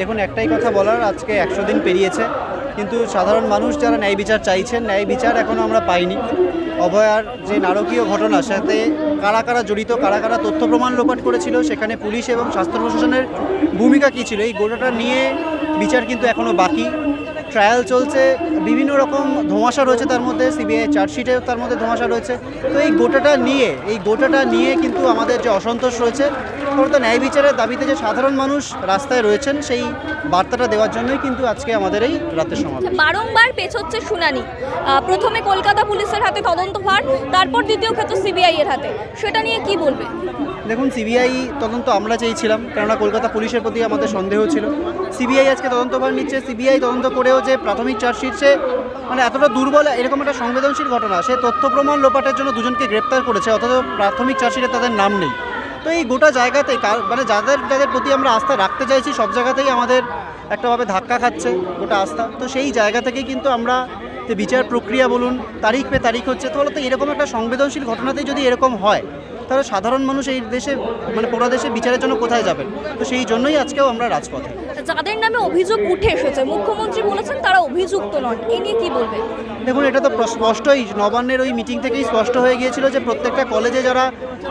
দেখুন, একটাই কথা বলার, আজকে একশো দিন পেরিয়েছে, কিন্তু সাধারণ মানুষ যারা ন্যায় বিচার চাইছেন, ন্যায় বিচার এখনও আমরা পাইনি। অভয়ার যে নারকীয় ঘটনা সাথে কারা কারা জড়িত, কারা কারা তথ্য প্রমাণ লোপাট করেছিল, সেখানে পুলিশ এবং স্বাস্থ্য প্রশাসনের ভূমিকা কী ছিল, এই গোটাটা নিয়ে বিচার কিন্তু এখনও বাকি। ট্রায়াল চলছে বিভিন্ন রকম ধোঁয়াশা রয়েছে তার মধ্যে সিবিআই চার্জশিটেও তার মধ্যে ধোঁয়াশা রয়েছে। তো এই গোটাটা নিয়ে এই গোটাটা নিয়ে কিন্তু আমাদের যে অসন্তোষ রয়েছে মূলত ন্যায় বিচারের দাবিতে যে সাধারণ মানুষ রাস্তায় রয়েছেন সেই বার্তাটা দেওয়ার জন্যই কিন্তু আজকে আমাদের এই রাতের সমাবেশ। বারংবার পেছোচ্ছে শুনানি। প্রথমে কলকাতা পুলিশের হাতে তদন্ত তদন্তভার তারপর দ্বিতীয় ক্ষেত্রে সিবিআই এর হাতে। সেটা নিয়ে কি বলবে? দেখুন সিবিআই তদন্ত আমরা চেয়েছিলাম কেননা কলকাতা পুলিশের প্রতি আমাদের সন্দেহ ছিল। সিবিআই আজকে তদন্তভার নিচ্ছে, সিবিআই তদন্ত করেও যে প্রাথমিক চার্জশিট, সে মানে এতটা দুর্বল, এরকম একটা সংবেদনশীল ঘটনা, সে তথ্য প্রমাণ লোপাটের জন্য দুজনকে গ্রেপ্তার করেছে, অথচ প্রাথমিক চার্জশিটে তাদের নাম নেই। তো এই গোটা জায়গাতেই কার- মানে যাদের যাদের প্রতি আমরা আস্থা রাখতে চাইছি, সব জায়গাতেই আমাদের একটাভাবে ধাক্কা খাচ্ছে গোটা আস্থা। তো সেই জায়গা থেকেই কিন্তু আমরা যে বিচার প্রক্রিয়া বলুন, তারিখ পে তারিখ হচ্ছে তাহলে তো এরকম একটা সংবেদনশীল ঘটনাতেই যদি এরকম হয়, তাহলে সাধারণ মানুষ এই দেশে মানে পুরো দেশে বিচারের জন্য কোথায় যাবেন? তো সেই জন্যই আজকেও আমরা রাজপথে। যাদের নামে অভিযোগ উঠে এসেছে মুখ্যমন্ত্রী বলেছেন তারা অভিযুক্ত নন। এ নিয়ে কি বলবে দেখুন এটা তো স্পষ্টই নবান্নের ওই মিটিং থেকেই স্পষ্ট হয়ে গিয়েছিল যে প্রত্যেকটা কলেজে যারা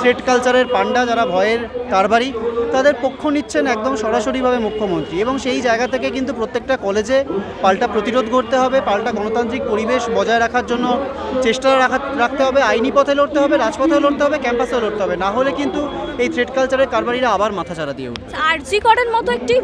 থ্রেড কালচারের পান্ডা যারা ভয়ের কারবারি তাদের পক্ষ নিচ্ছেন একদম সরাসরিভাবে মুখ্যমন্ত্রী। এবং সেই জায়গা থেকে কিন্তু প্রত্যেকটা কলেজে পাল্টা প্রতিরোধ করতে হবে পাল্টা গণতান্ত্রিক পরিবেশ বজায় রাখার জন্য চেষ্টা রাখা রাখতে হবে আইনি পথে লড়তে হবে রাজপথেও লড়তে হবে ক্যাম্পাসেও লড়তে হবে। না হলে কিন্তু এই থ্রেড কালচারের কারবারিরা আবার মাথাচাড়া দিয়ে উঠবে। আরজি করের মতো একটি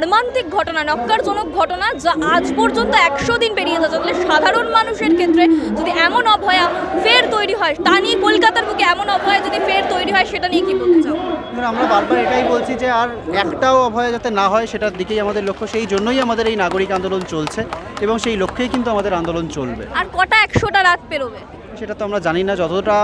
মর্মান্তিক ঘটনা নক্কারজনক ঘটনা যা আজ পর্যন্ত একশো দিন পেরিয়ে যাচ্ছে। তাহলে সাধারণ মানুষের ক্ষেত্রে যদি এমন অভয়া ফের তৈরি হয় তা নিয়ে কলকাতার বুকে এমন অভয়া যদি ফের তৈরি হয় সেটা নিয়ে কি বলতে চাও? আমরা বারবার এটাই বলছি যে আর একটাও অভয় যাতে না হয় সেটার দিকেই আমাদের লক্ষ্য। সেই জন্যই আমাদের এই নাগরিক আন্দোলন চলছে এবং সেই লক্ষ্যেই কিন্তু আমাদের আন্দোলন চলবে। আর কটা একশোটা রাত পেরোবে? সেটা তো আমরা জানি না। যতটা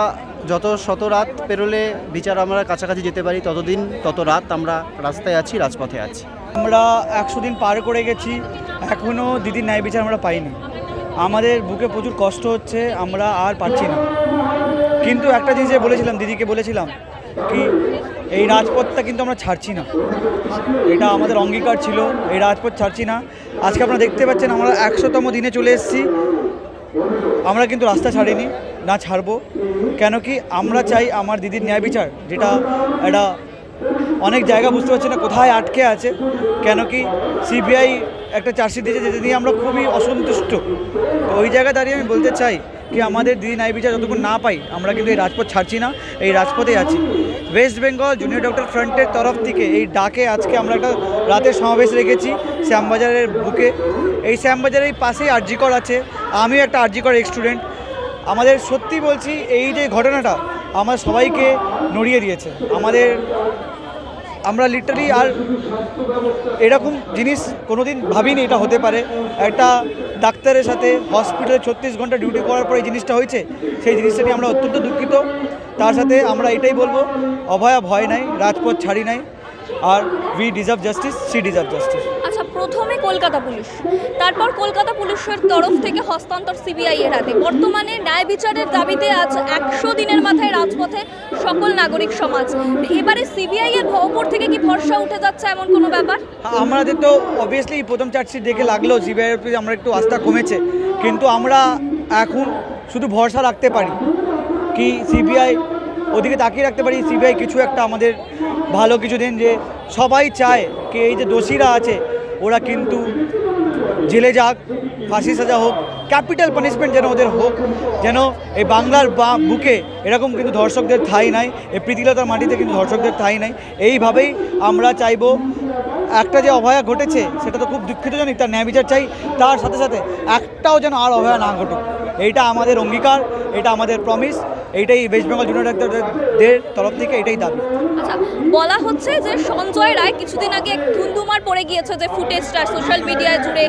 যত শত রাত পেরোলে বিচার আমরা কাছাকাছি যেতে পারি ততদিন তত রাত আমরা রাস্তায় আছি রাজপথে আছি। আমরা একশো দিন পার করে গেছি এখনও দিদির ন্যায় বিচার আমরা পাইনি। আমাদের বুকে প্রচুর কষ্ট হচ্ছে, আমরা আর পাচ্ছি না। কিন্তু একটা জিনিস বলেছিলাম, দিদিকে বলেছিলাম কি, এই রাজপথটা কিন্তু আমরা ছাড়ছি না। এটা আমাদের অঙ্গীকার ছিল, এই রাজপথ ছাড়ছি না। আজকে আপনারা দেখতে পাচ্ছেন, আমরা একশোতম দিনে চলে এসেছি। আমরা কিন্তু রাস্তা ছাড়িনি, না ছাড়বো। কেন কি, আমরা চাই আমার দিদির ন্যায় বিচার, যেটা একটা অনেক জায়গা বুঝতে পারছি না কোথায় আটকে আছে, কেন কি সিবিআই একটা চার্জশিট দিয়েছে যেটা নিয়ে আমরা খুবই অসন্তুষ্ট। তো ওই জায়গায় দাঁড়িয়ে আমি বলতে চাই কি আমাদের দিদি ন্যায় বিচার যতক্ষণ না পাই, আমরা কিন্তু এই রাজপথ ছাড়ছি না, এই রাজপথে আছি। ওয়েস্ট বেঙ্গল জুনিয়র ডক্টর ফ্রন্টের তরফ থেকে এই ডাকে আজকে আমরা একটা রাতের সমাবেশ রেখেছি শ্যামবাজারের বুকে। এই শ্যামবাজারের পাশেই আরজিকর আছে, আমিও একটা আরজিকর এক্স স্টুডেন্ট আমাদের সত্যি বলছি এই যে ঘটনাটা, আমার সবাইকে নড়িয়ে দিয়েছে। আমাদের আমরা লিটারি আর এরকম জিনিস কোনোদিন ভাবিনি এটা হতে পারে। একটা ডাক্তারের সাথে হসপিটালে ছত্রিশ ঘণ্টা ডিউটি করার পরে এই জিনিসটা হয়েছে, সেই জিনিসটা নিয়ে আমরা অত্যন্ত দুঃখিত। তার সাথে আমরা এটাই বলব অভয়া ভয় নাই, রাজপথ ছাড়ি নাই, আর we deserve justice see deserve justice Kolkata police. তারপর কলকাতা পুলিশের তরফ থেকে হস্তান্তর সিবিআই এর হাতে। বর্তমানে ন্যায় বিচারের দাবিতে আজ একশো দিনের মাথায় রাজপথে সকল নাগরিক সমাজ। এবারে সিবিআই এর ওপর থেকে কি ভরসা উঠে যাচ্ছে এমন কোনো ব্যাপার? আমাদের তো অবভিয়াসলি প্রথম চার্জশিট দেখে লাগল সিবিআইয়ের প্রতি আমরা একটু আস্থা কমেছে। কিন্তু আমরা এখন শুধু ভরসা রাখতে পারি। কি সিবিআই ওদিকে তাকিয়ে রাখতে পারি? সিবিআই কিছু একটা আমাদের ভালো কিছু দিন যে সবাই চায়, কি এই যে দোষীরা আছে ওরা কিন্তু জেলে যাক, ফাঁসি সাজা হোক, ক্যাপিটাল পানিশমেন্ট যেন ওদের হোক, যেন এই বাংলার বা বুকে এরকম কিন্তু ধর্ষকদের ঠাঁই নাই, এই প্রীতিলতার মাটিতে কিন্তু ধর্ষকদের ঠাঁই নাই। এইভাবেই আমরা চাইব একটা যে অভয়া ঘটেছে, সেটা তো খুব দুঃখিতজনক তার ন্যায় বিচার চাই। তার সাথে সাথে একটাও যেন আর অভয়া না ঘটুক। এইটা আমাদের অঙ্গীকার, এটা আমাদের প্রমিস এইটাই ওয়েস্ট বেঙ্গল জুনিয়র ডাক্তারদের তরফ থেকে এটাই দাবি। আচ্ছা বলা হচ্ছে যে সঞ্জয় রায় কিছুদিন আগে এক পড়ে গিয়েছে যে ফুটেজটা সোশ্যাল মিডিয়ায় জুড়ে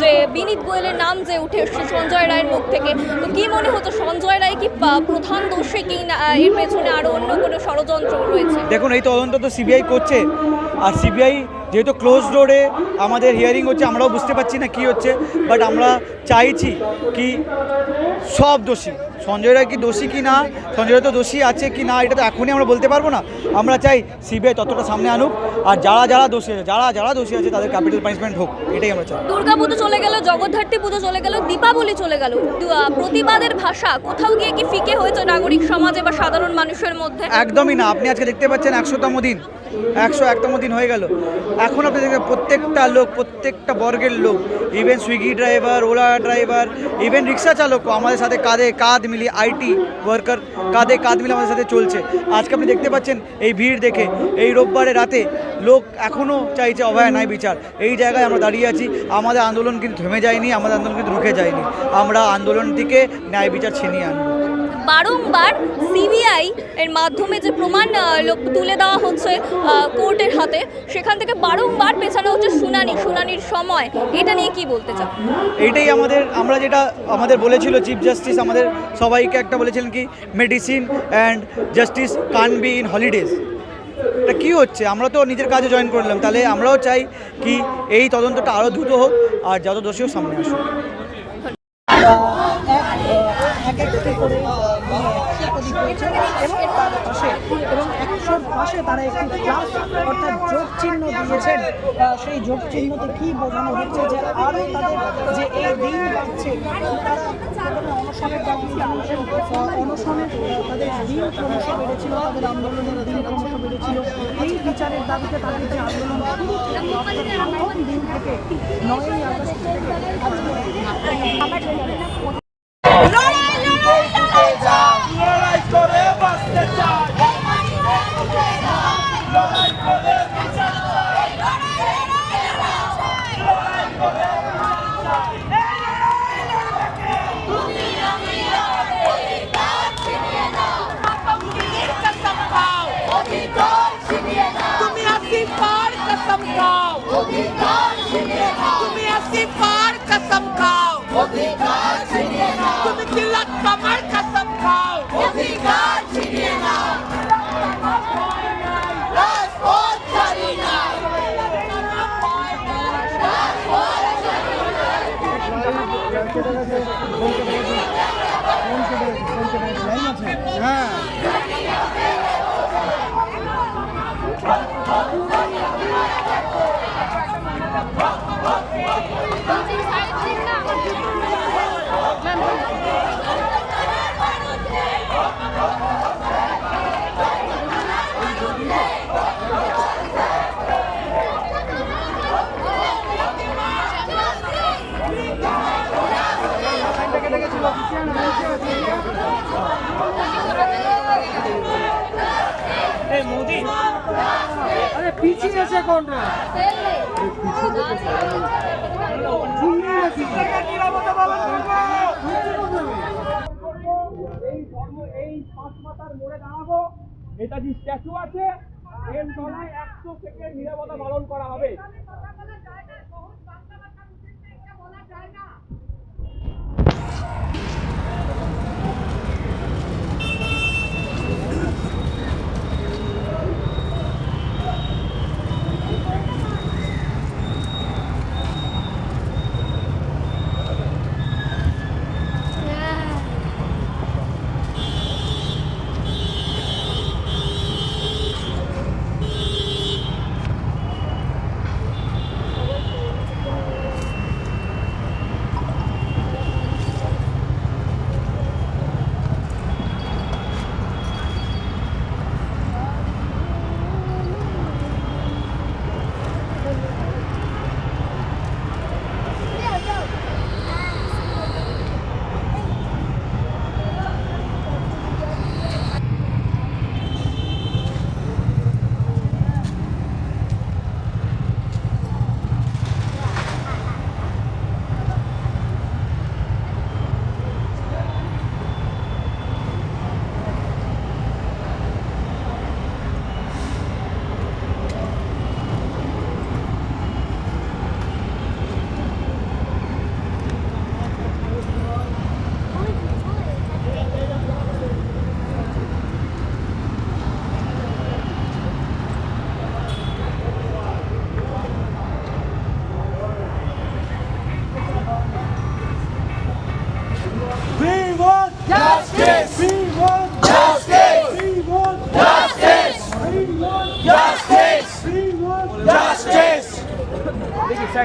যে বিনীত গোয়েলের নাম যে উঠে এসছে সঞ্জয় রায়ের মুখ থেকে। তো কি মনে হতো সঞ্জয় রায় কি প্রধান দোষী কি না এর পেছনে আরও অন্য কোনো ষড়যন্ত্র রয়েছে? দেখুন এই তদন্ত তো সিবিআই করছে। আর সিবিআই যেহেতু ক্লোজ ডোরে আমাদের হিয়ারিং হচ্ছে আমরাও বুঝতে পারছি না কি হচ্ছে বাট আমরা চাইছি কি সব দোষী সঞ্জয় রায় কি দোষী কি না? সঞ্জয় রায় তো দোষী আছে কি না? এটা তো এখনই আমরা বলতে পারব না। আমরা চাই সিবিআই ততটা সামনে আনুক। আর যারা যারা দোষী আছে যারা যারা দোষী আছে তাদের ক্যাপিটাল পানিশমেন্ট হোক। এটাই আমরা চাই। দুর্গা পুজো চলে গেল জগদ্ধাত্রী পুজো চলে গেল দীপাবলি চলে গেল। প্রতিবাদের ভাষা কোথাও গিয়ে কি ফিকে হয়েছে নাগরিক সমাজে বা সাধারণ মানুষের মধ্যে? একদমই না। আপনি আজকে দেখতে পাচ্ছেন একশোতম দিন। একশো একতম দিন হয়ে গেল। এখন আপনি দেখবেন প্রত্যেকটা লোক প্রত্যেকটা বর্গের লোক even Swiggy driver Ola driver even রিক্সা চালকও আমাদের সাথে কাঁধে কাঁধ মিলিয়ে আইটি ওয়ার্কার কাঁধে কাঁধ মিলে আমাদের সাথে চলছে। আজকে আপনি দেখতে পাচ্ছেন এই ভিড় দেখে, এই রোববারে রাতে লোক এখনও চাইছে অভয় নাই বিচার। এই জায়গায় আমরা দাঁড়িয়ে আছি। আমাদের আন্দোলন কিন্তু থেমে যায়নি, আমাদের আন্দোলন কিন্তু রুখে যায়নি। আমরা আন্দোলনটিকে ন্যায় বিচার ছিনিয়ে আনব। বারংবার সিবিআই এর মাধ্যমে যে প্রমাণ তুলে দেওয়া হচ্ছে কোর্টের হাতে সেখান থেকে বারংবার পেছানো হচ্ছে শুনানি শুনানির সময় এটা নিয়ে কি বলতে চান এটাই আমাদের আমরা যেটা আমাদের বলেছিল চিফ জাস্টিস আমাদের সবাইকে একটা বলেছিলেন কি medicine and justice can be in holidays এটা কী হচ্ছে আমরা তো নিজের কাজে জয়েন করলাম তাহলে আমরাও চাই কি এই তদন্তটা আরও দ্রুত হোক আর যত দোষীও সামনে আসুক এক একটি করে প্রদীপ রয়েছে এবং পাশে তারা একটি অর্থাৎ যোগ চিহ্ন দিয়েছেন সেই যোগ চিহ্নতে কি বোঝানো হচ্ছে যে আরও তাদের যে এই দিন তারা অনশনের তাদের দিন ক্রমশ বেড়েছিল তাদের আন্দোলনের দিন ক্রমশ বেড়েছিল এই বিচারের দাবিতে তাদের যে আন্দোলন প্রথম দিন থেকে নয়ই আগস্ট থেকে লড়াই করে বাঁচতে চাই তুমি আসি পার কসম খাও তুমি আসি পার কসম খাও। অধিকার ছিনিয়ে নাও। তুমি তিলক কমর কসম খাও। রাজপথ ছাড়ি নাই এই ধর্ম এই পাঁচ মাতার মোড়ে দাঁড়াবো নেতাজি স্ট্যাচু আছে এর তলায় একশো সেকেন্ড নিরাপত্তা পালন করা হবে।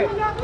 check.